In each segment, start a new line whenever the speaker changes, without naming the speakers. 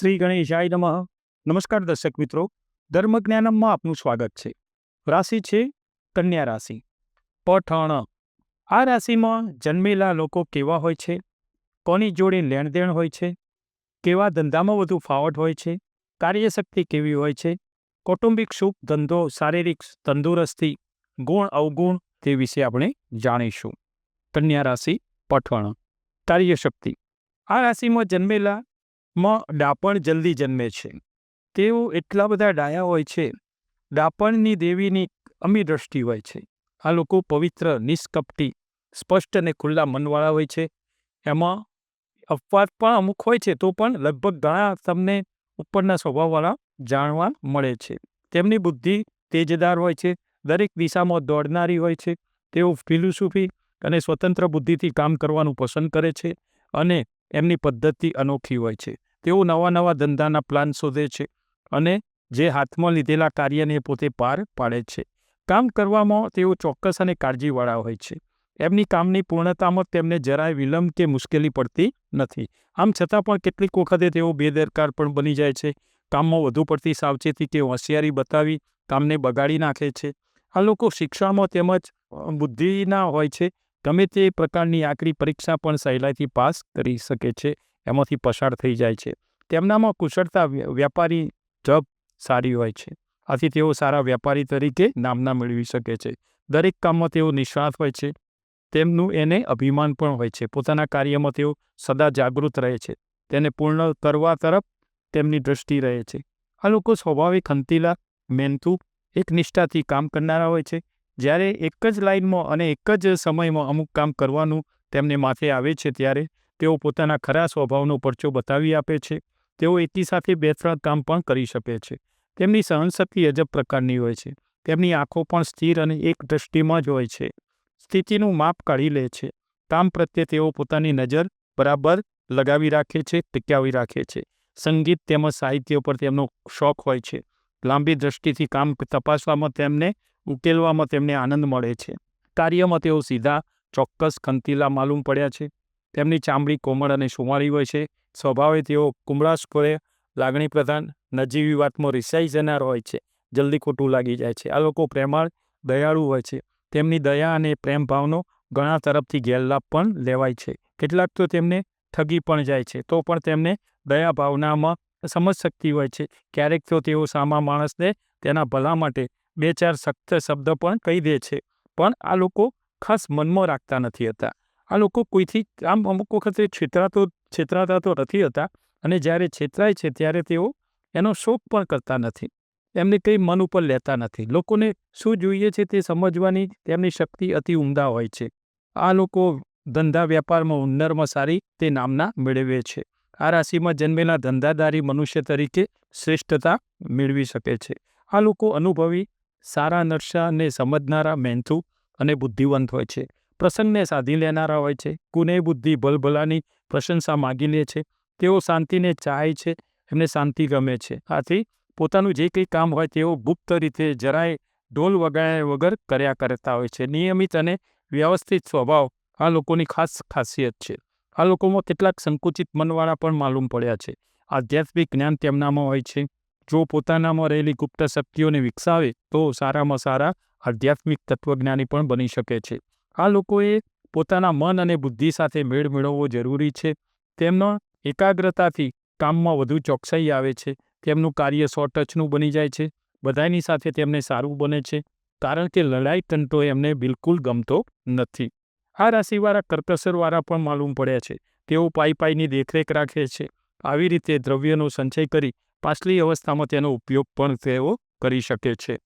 શ્રી ગણેશાય નમઃ. નમસ્કાર દર્શક મિત્રો, ધર્મજ્ઞાનમમાં આપનું સ્વાગત છે. રાશિ છે કન્યા રાશિ. પઠણ. આ રાશિમાં જન્મેલા લોકો કેવા હોય છે? કોની જોડે લેણદેણ હોય છે? કેવા ધંધામાં વધુ ફાવટ હોય છે? કાર્યશક્તિ કેવી હોય છે? કૌટુંબિક સુખ, ધંધો, શારીરિક તંદુરસ્તી, ગુણ, અવગુણ તે વિશે આપણે જાણીશું. કન્યા રાશિ, પઠણ. કાર્યશક્તિ. આ રાશિમાં જન્મેલા માં ડાપણ જલ્દી જન્મે છે. તેઓ એટલા બધા ડાયા હોય છે, ડાપણની દેવીની અમી દ્રષ્ટિ હોય છે. આ લોકો પવિત્ર, નિષ્કપટી, સ્પષ્ટ અને ખુલ્લા મનવાળા હોય છે. એમાં અપવાદ પણ અમુક હોય છે, તો પણ લગભગ ઘણા તમને ઉપરના સ્વભાવવાળા જાણવા મળે છે. તેમની બુદ્ધિ તેજદાર હોય છે, દરેક દિશામાં દોડનારી હોય છે. તેઓ ફિલોસોફી અને સ્વતંત્ર બુદ્ધિથી કામ કરવાનું પસંદ કરે છે અને એમની પદ્ધતિ અનોખી હોય છે. તેઓ નવા નવા ધંધાના પ્લાન શોધે છે અને જે હાથમાં લીધેલા કાર્યને પોતે પાર પાડે છે. કામ કરવામાં તેઓ ચોક્કસ અને કાળજીવાળા હોય છે. એમની કામની પૂર્ણતામાં તેમને જરાય વિલંબ કે મુશ્કેલી પડતી નથી. આમ છતાં પણ કેટલીક વખતે તેઓ બેદરકાર પણ બની જાય છે. કામમાં વધુ પડતી સાવચેતી કે હોશિયારી બતાવી કામને બગાડી નાખે છે. આ લોકો શિક્ષામાં તેમજ બુદ્ધિના હોય છે. ગમે તે પ્રકારની આકરી પરીક્ષા પણ સહેલાઈથી પાસ કરી શકે છે. એમાંથી પસાર થઈ જાય છે. તેમનામાં કુશળતા વ્યાપારી જબ સારી હોય છે. આથી તેઓ સારા વ્યાપારી તરીકે નામના મેળવી શકે છે. દરેક કામમાં તેઓ નિષ્ણાત હોય છે. તેમનું એને અભિમાન પણ હોય છે. પોતાના કાર્યમાં તેઓ સદા જાગૃત રહે છે. તેને પૂર્ણ કરવા તરફ તેમની દૃષ્ટિ રહે છે. આ લોકો સ્વાભાવિક હંતીલા મહેનતુ એક નિષ્ઠાથી કામ કરનારા હોય છે. જ્યારે એક જ લાઇનમાં અને એક જ સમયમાં અમુક કામ કરવાનું તેમને માથે આવે છે ત્યારે તેઓ પોતાના ખરા સ્વભાવનો પરચો બતાવી આપે છે. તેઓ એકી સાથે બે ત્રણ કામ પણ કરી શકે છે. તેમની સહનશક્તિ અજબ પ્રકારની હોય છે. તેમની આંખો પણ સ્થિર અને એક દ્રષ્ટિમાં જ હોય છે. સ્થિતિનું માપ કાઢી લે છે. કામ પ્રત્યે તેઓ પોતાની નજર બરાબર લગાવી રાખે છે, ટીકાવી રાખે છે. સંગીત તેમજ સાહિત્ય પર તેમનો શોખ હોય છે. લાંબી દ્રષ્ટિથી કામ તપાસવામાં તેમને, ઉકેલવામાં તેમને આનંદ મળે છે. કાર્યમાં તેઓ સીધા, ચોક્કસ ખંતીલા માલુમ પડ્યા છે. તેમની ચામડી કોમળ અને સુમારી હોય છે. સ્વભાવે તેઓ કુમળાશ પડે લાગણી પ્રધાન નજીવી વાતમાં રિસાઈ જનાર હોય છે. જલ્દી ખોટું લાગી જાય છે. આ લોકો પ્રેમાળ, દયાળુ હોય છે. તેમની દયા અને પ્રેમ ભાવનો ઘણા તરફથી ગેરલાભ પણ લેવાય છે. કેટલાક તો તેમને ઠગી પણ જાય છે. તો પણ તેમને દયા ભાવનામાં સમજશક્તિ હોય છે. ક્યારેક તો તેઓ સામા માણસને તેના ભલા માટે બે ચાર સખ્ત શબ્દ પણ કહી દે છે. પણ આ લોકો ખાસ મનમાં રાખતા નથી હતા. આ લોકો કોઈથી આમ અમુક વખતે છેતરાતો, છેતરાતા તો નથી હતા અને જ્યારે છેતરાય છે ત્યારે તેઓ એનો શોક પણ કરતા નથી. એમને કંઈ મન ઉપર લેતા નથી. લોકોને શું જોઈએ છે તે સમજવાની તેમની શક્તિ અતિ ઉમદા હોય છે. આ લોકો ધંધા વ્યાપારમાં હુન્નરમાં સારી તે નામના મેળવે છે. આ રાશિમાં જન્મેલા ધંધાદારી મનુષ્ય તરીકે શ્રેષ્ઠતા મેળવી શકે છે. આ લોકો અનુભવી સારા નરસાને સમજનારા, મહેનતુ અને બુદ્ધિવંત હોય છે. પ્રસંગને સાધી લેનારા હોય છે. કુને બુદ્ધિ ભલભલાની પ્રશંસા માગી લે છે. તેઓ શાંતિને ચાહે છે, એમને શાંતિ ગમે છે. આથી પોતાનું જે કંઈ કામ હોય તેઓ ગુપ્ત રીતે જરાય ઢોલ વગાડ્યા વગર કર્યા કરતા હોય છે. નિયમિત અને વ્યવસ્થિત સ્વભાવ આ લોકોની ખાસ ખાસિયત છે. આ લોકોમાં કેટલાક સંકુચિત મનવાળા પણ માલુમ પડ્યા છે. આધ્યાત્મિક જ્ઞાન તેમનામાં હોય છે. જો પોતાનામાં રહેલી ગુપ્ત શક્તિઓને વિકસાવે, તો સારામાં સારા આધ્યાત્મિક તત્વજ્ઞાની પણ બની શકે છે. આ લોકોએ પોતાના મન અને બુદ્ધિ સાથે મેળ મેળવવો જરૂરી છે. તેમના એકાગ્રતાથી કામમાં વધુ ચોકસાઈ આવે છે. તેમનું કાર્ય સો ટચનું બની જાય છે. બધાની સાથે તેમને સારું બને છે. કારણ કે લડાઈ તંટો એમને બિલકુલ ગમતો નથી. આ રાશિવાળા કર્કસરવાળા પણ માલુમ પડ્યા છે. તેઓ પાઈ પાઈની દેખરેખ રાખે છે. આવી રીતે દ્રવ્યનો સંચય કરી પાછલી અવસ્થામાં તેનો ઉપયોગ પણ તેઓ કરી શકે છે.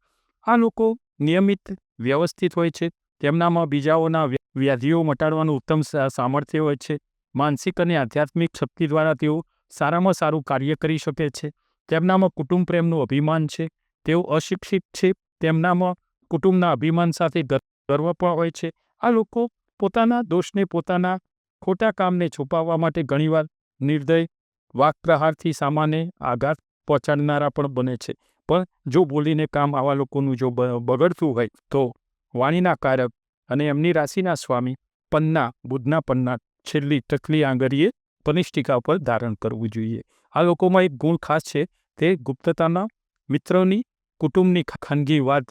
આ લોકો નિયમિત વ્યવસ્થિત હોય છે. તેમનામાં બીજાઓના વ્યાધિઓ મટાડવાનું ઉત્તમ સામર્થ્ય હોય છે. માનસિક અને આધ્યાત્મિક શક્તિ દ્વારા તેઓ સારામાં સારું કાર્ય કરી શકે છે. તેમનામાં કુટુંબ પ્રેમનું અભિમાન છે. તેઓ અશિક્ષિત છે. તેમનામાં કુટુંબના અભિમાન સાથે ગર્વ પણ હોય છે. આ લોકો પોતાના દોષને પોતાના ખોટા કામને છુપાવવા માટે ઘણીવાર નિર્દય વાકપ્રહારથી સામાન્ય આઘાત પહોંચાડનારા પણ બને છે. પણ જો બોલીને કામ આવા લોકોનું જો બગડતું હોય તો વાણીના કારક અને એમની રાશિના સ્વામી પન્ના, બુધના પન્ના છેલ્લી ટકલી આંગળીએ પનિષ્ઠિકા પર ધારણ કરવું જોઈએ. આ લોકોમાં એક ગુણ ખાસ છે, તે ગુપ્તતાના મિત્રોની કુટુંબની ખાનગી વાત,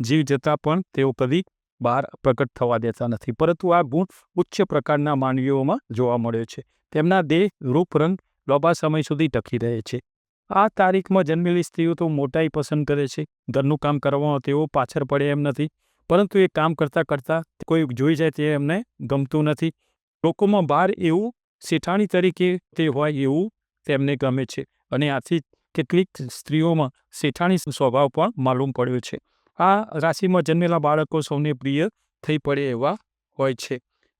જીવ જતાં પણ તેઓ કદી બહાર પ્રગટ થવા દેતા નથી. પરંતુ આ ગુણ ઉચ્ચ પ્રકારના માનવીઓમાં જોવા મળ્યો છે. તેમના દેહ, રૂપ, રંગ લાંબા સમય સુધી ટકી રહે છે. આ તારીખમાં જન્મેલી સ્ત્રીઓ તો મોટાઈ પસંદ કરે છે. ઘરનું કામ કરવામાં તેઓ પાછળ પડે એમ નથી. પરંતુ એ કામ કરતાં કરતાં કોઈ જોઈ જાય તે એમને ગમતું નથી. લોકોમાં બહાર એવું શેઠાણી તરીકે તે હોય એવું તેમને ગમે છે અને આથી કેટલીક સ્ત્રીઓમાં શેઠાણી સ્વભાવ પણ માલુમ પડ્યો છે. આ રાશિમાં જન્મેલા બાળકો સૌને પ્રિય થઈ પડે એવા હોય છે.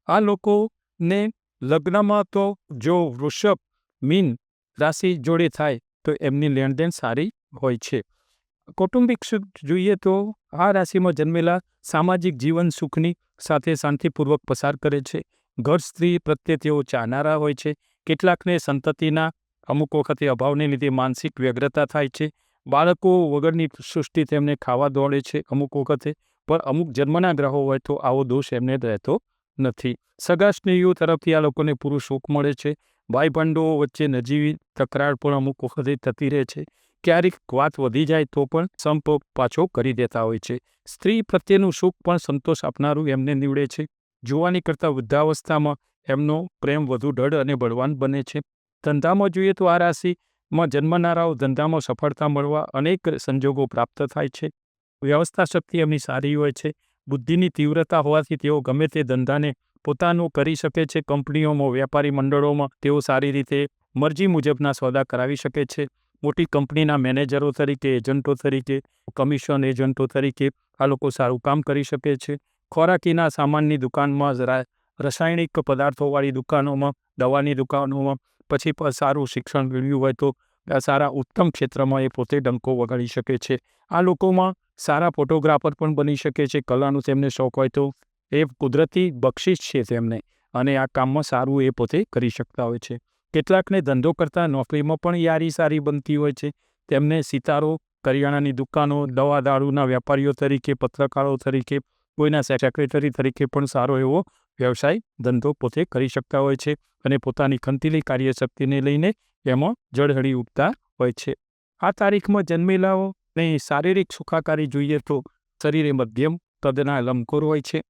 આ લોકોને લગ્નમાં તો જો વૃષભ મીન રાશિ જોડે થાય તો એમની લેણદેણ સારી હોય છે. કૌટુંબિક સુખ જોઈએ તો આ રાશિમાં જન્મેલા સામાજિક જીવન સુખની સાથે શાંતિપૂર્વક પસાર કરે છે. ઘર સ્ત્રી પ્રત્યે તેઓ ચાહનારા હોય છે. કેટલાકને સંતતિના અમુક વખતે અભાવને લીધે માનસિક વ્યગ્રતા થાય છે. બાળકો વગરની સૃષ્ટિ તેમને ખાવા દોડે છે અમુક વખતે, પણ અમુક જન્મના ગ્રહો હોય તો આવો દોષ એમને રહેતો નથી. સગા સ્નેહીઓ તરફથી આ લોકોને પૂરું સુખ મળે છે. ભાઈ બંધો વચ્ચે નજીવી તકરાર પણ અમુક વખતે થતી રહે છે. ક્યારેક વાત વધી જાય તો પણ સંપ પાછો કરી દેતા હોય છે. સ્ત્રી પ્રત્યેનું સુખ પણ સંતોષ આપનારું એમને નીવડે છે. જોવાની કરતાં વૃદ્ધાવસ્થામાં એમનો પ્રેમ વધુ દૃઢ અને બળવાન બને છે. ધંધામાં જોઈએ તો આ રાશિમાં જન્મનારાઓ ધંધામાં સફળતા મળવા અનેક સંજોગો પ્રાપ્ત થાય છે. વ્યવસ્થા શક્તિ એમની સારી હોય છે. બુદ્ધિની તીવ્રતા હોવાથી તેઓ ગમે તે ધંધાને પોતાનું કરી શકે છે. કંપનીઓમાં, વ્યાપારી મંડળોમાં તેઓ સારી રીતે મરજી મુજબના સોદા કરાવી શકે છે. મોટી કંપનીના મેનેજરો તરીકે, એજન્ટો તરીકે, કમિશન એજન્ટો તરીકે આ લોકો સારું કામ કરી શકે છે. ખોરાકીના સામાનની દુકાનમાં રાસાયણિક પદાર્થોવાળી દુકાનોમાં, દવાની દુકાનોમાં, પછી સારું શિક્ષણ મેળવ્યું હોય તો સારા ઉત્તમ ક્ષેત્રમાં એ પોતે ડંકો વગાડી શકે છે. આ લોકોમાં સારા ફોટોગ્રાફર પણ બની શકે છે. કલાનું તેમને શોખ હોય તો એ કુદરતી બક્ષિસ છે તેમને અને આ કામમાં સારું એ પોતે કરી શકતા હોય છે. કેટલાકને ધંધો કરતાં નોકરીમાં પણ યારી સારી બનતી હોય છે. તેમને સિતારો, કરિયાણાની દુકાનો, દવા દારૂના વેપારીઓ તરીકે, પત્રકારો તરીકે, કોઈના સેક્રેટરી તરીકે પણ સારો એવો વ્યવસાય ધંધો પોતે કરી શકતા હોય છે અને પોતાની ખંતીલી કાર્યશક્તિને લઈને એમાં જળહળી ઉગતા હોય છે. આ તારીખમાં જન્મેલાઓને શારીરિક સુખાકારી જોઈએ તો શરીરે મધ્યમ કદના લંબકોર હોય છે.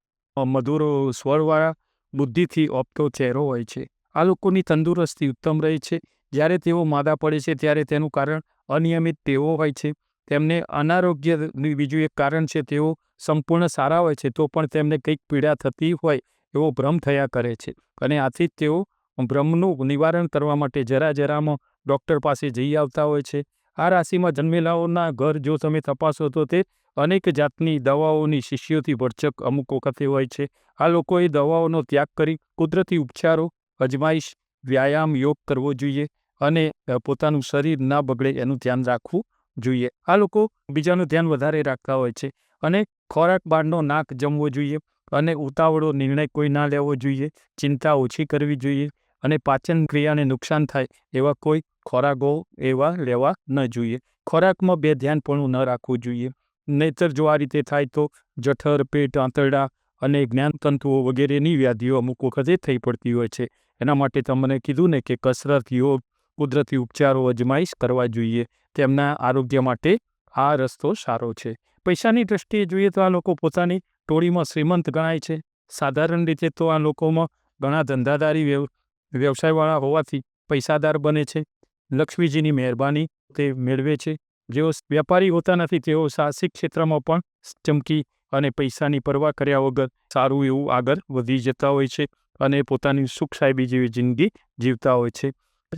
મધુરો સ્વરવાળા, બુદ્ધિથી ઓપતો ચહેરો હોય છે. આ લોકોની તંદુરસ્તી ઉત્તમ રહે છે. જ્યારે તેઓ માદા પડે છે, ત્યારે તેનું કારણ અનિયમિત તેઓ હોય છે. તેમને અનારોગ્યનું બીજું એક કારણ છે, તેઓ સંપૂર્ણ સારા હોય છે, તો પણ તેમને કંઈક પીડા થતી હોય એવો ભ્રમ થયા કરે છે. અને આથી જ તેઓ ભ્રમનું નિવારણ કરવા માટે જરા જરામાં ડૉક્ટર પાસે જઈ આવતા હોય છે. આ રાશિમાં જન્મેલાઓના ઘર જો તમે તપાસો તો તે અનેક જાતની દવાઓની શિષ્યોથી ભરચક અમુક વખતે હોય છે. આ લોકોએ દવાઓનો ત્યાગ કરી કુદરતી ઉપચારો અજમાઈશ વ્યાયામ, યોગ કરવો જોઈએ અને પોતાનું શરીર ના બગડે એનું ધ્યાન રાખવું જોઈએ. આ લોકો બીજાનું ધ્યાન વધારે રાખતા હોય છે અને ખોરાક બહારનો નાક જમવો જોઈએ અને ઉતાવળો નિર્ણય કોઈ ના લેવો જોઈએ, ચિંતા ઓછી કરવી જોઈએ અને પાચન ક્રિયાને નુકસાન થાય એવા કોઈ ખોરાકો એવા લેવા ન જોઈએ. ખોરાકમાં બે ધ્યાનપણું ન રાખવું જોઈએ. નહીતર જો આ રીતે થાય તો જઠર, પેટ, આંતરડા અને જ્ઞાનતંતુઓ વગેરેની વ્યાધિઓ અમુક વખતે થઈ પડતી હોય છે. એના માટે તમને કીધું ને કે કસરત, યોગ, કુદરતી ઉપચારો અજમાઈશ કરવા જોઈએ. તેમના આરોગ્ય માટે આ રસ્તો સારો છે. પૈસાની દ્રષ્ટિએ જોઈએ તો આ લોકો પોતાની ટોળીમાં શ્રીમંત ગણાય છે. સાધારણ રીતે તો આ લોકોમાં ઘણા ધંધાદારી વ્યવ, વ્યવસાયવાળા હોવાથી પૈસાદાર બને છે. લક્ષ્મીજીની મહેરબાની તે મેળવે છે. જેઓ વેપારી હોતા નથી, તેઓ સાહસિક ક્ષેત્રમાં પણ ચમકી અને પૈસાની પરવા કર્યા વગર સારું એવું આગળ વધી જતા હોય છે. અને પોતાની સુખ સાહેબી જેવી જિંદગી જીવતા હોય છે.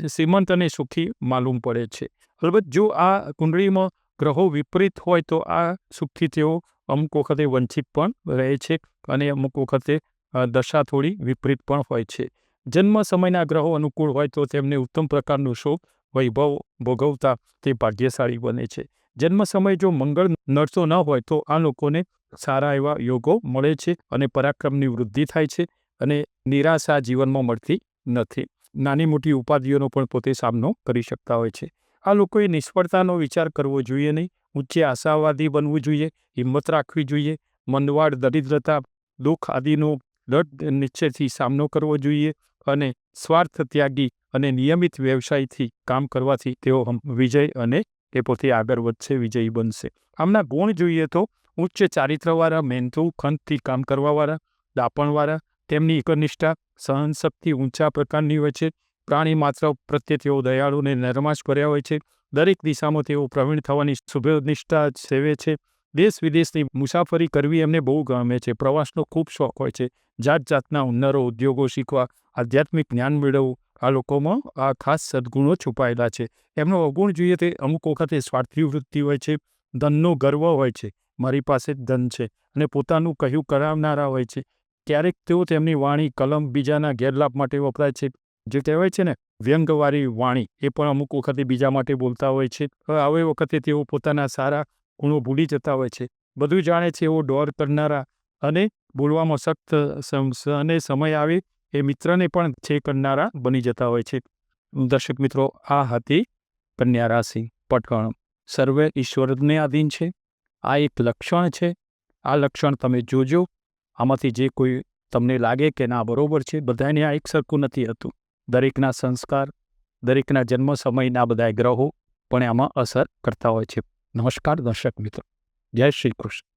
શ્રીમંત અને સુખી માલુમ પડે છે. અલબત્ત જો આ કુંડળીમાં ગ્રહો વિપરીત હોય તો આ સુખથી તેઓ અમુક વખતે વંચિત પણ રહે છે અને અમુક વખતે દશા થોડી વિપરીત પણ હોય છે. જન્મ સમયના ગ્રહો અનુકૂળ હોય તો તેમને ઉત્તમ પ્રકારનું શોક, વૈભવ ભોગવતા તે ભાગ્યશાળી બને છે. જન્મ સમય જો મંગળ નડતો ન હોય તો આ લોકોને સારા એવા યોગો મળે છે અને પરાક્રમની વૃદ્ધિ થાય છે. અને નિરાશા જીવનમાં મળતી નથી. નાની મોટી ઉપાધિઓનો પણ પોતે સામનો કરી શકતા હોય છે. આ લોકોએ નિષ્ફળતાનો વિચાર કરવો જોઈએ નહીં. ઊંચે આશાવાદી બનવું જોઈએ, હિંમત રાખવી જોઈએ મનવાડ દરિદ્રતા, દુઃખ આદિનો દૃઢ નિશ્ચયથી સામનો કરવો જોઈએ અને સ્વાર્થ ત્યાગી અને નિયમિત વ્યવસાયથી કામ કરવાથી તેઓ વિજય અને એ પોતે આગળ વધશે, વિજયી બનશે. આમના ગુણ જોઈએ તો ઉચ્ચ ચારિત્રવાળા મહેનતુ ખંતથી કામ કરવાવાળા, દાપણવાળા તેમની એકનિષ્ઠા, સહનશક્તિ ઊંચા પ્રકારની હોય છે, પ્રાણી માત્ર પ્રત્યે તેઓ દયાળુ અને નરમાશ ભર્યા હોય છે, દરેક દિશામાં તેઓ પ્રવીણ થવાની શુભનિષ્ઠા સેવે છે, દેશ વિદેશની મુસાફરી કરવી એમને બહુ ગમે છે, પ્રવાસનો ખૂબ શોખ હોય છે જાત જાતના હુનરો, ઉદ્યોગો શીખવા, આધ્યાત્મિક જ્ઞાન મેળવવું, આ લોકોમાં આ ખાસ સદગુણો છુપાયેલા છે, એમનો અવગુણ જોઈએ તે અમુક વખતે સ્વાર્થી વૃત્તિ હોય છે, ધનનો ગર્વ હોય છે, મારી પાસે ધન છે અને પોતાનું કહ્યું કરાવનારા હોય છે ક્યારેક તેઓ તેમની વાણી કલમ બીજાના ગેરલાભ માટે વપરાય છે. જે કહેવાય છે ને વ્યંગવારી વાણી, એ પણ અમુક વખતે બીજા માટે બોલતા હોય છે. આવી વખતે તેઓ પોતાના સારા ગુણો ભૂલી જતા હોય છે. બધું જાણે છે એવો ડોર કરનારા અને બોલવામાં સખ્ત અને સમય આવે એ મિત્રને પણ છે કરનારા બની જતા હોય છે. દર્શક મિત્રો, આ હતી કન્યા રાશિ પટકણ. સર્વે ઈશ્વરને આધીન છે. આ એક લક્ષણ છે. આ લક્ષણ તમે જોજો. આમાંથી જે કોઈ તમને લાગે કે ના, બરોબર છે બધાને આ એક સરખું નથી હતું. દરેકના સંસ્કાર, દરેકના જન્મ સમયના બધા ગ્રહો પણ આમાં અસર કરતા હોય છે. નમસ્કાર, દર્શક મિત્રો. જય શ્રી કૃષ્ણ.